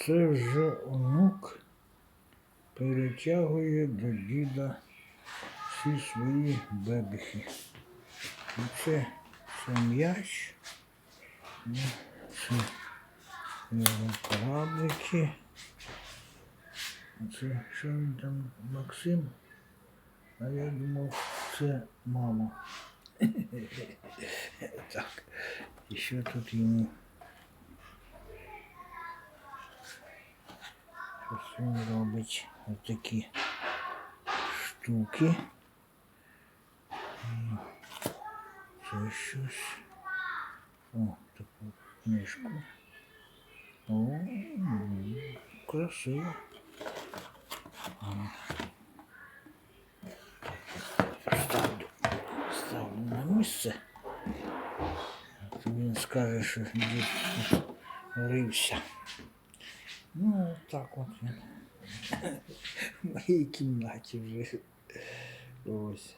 це вже онук перетягує до діда всі свої бебехи. Це, це м'яч, це кораблики. Це що він там Максим? А я думав, це мама. Так. І що тут йому? він робить отакі штуки. І Це щось. О, таку книжку. О, м, красиво. Ставлю, ставлю на місце. А то він скаже, що дід тут рився. Ну, так от він. В кімнаті вже. Ось.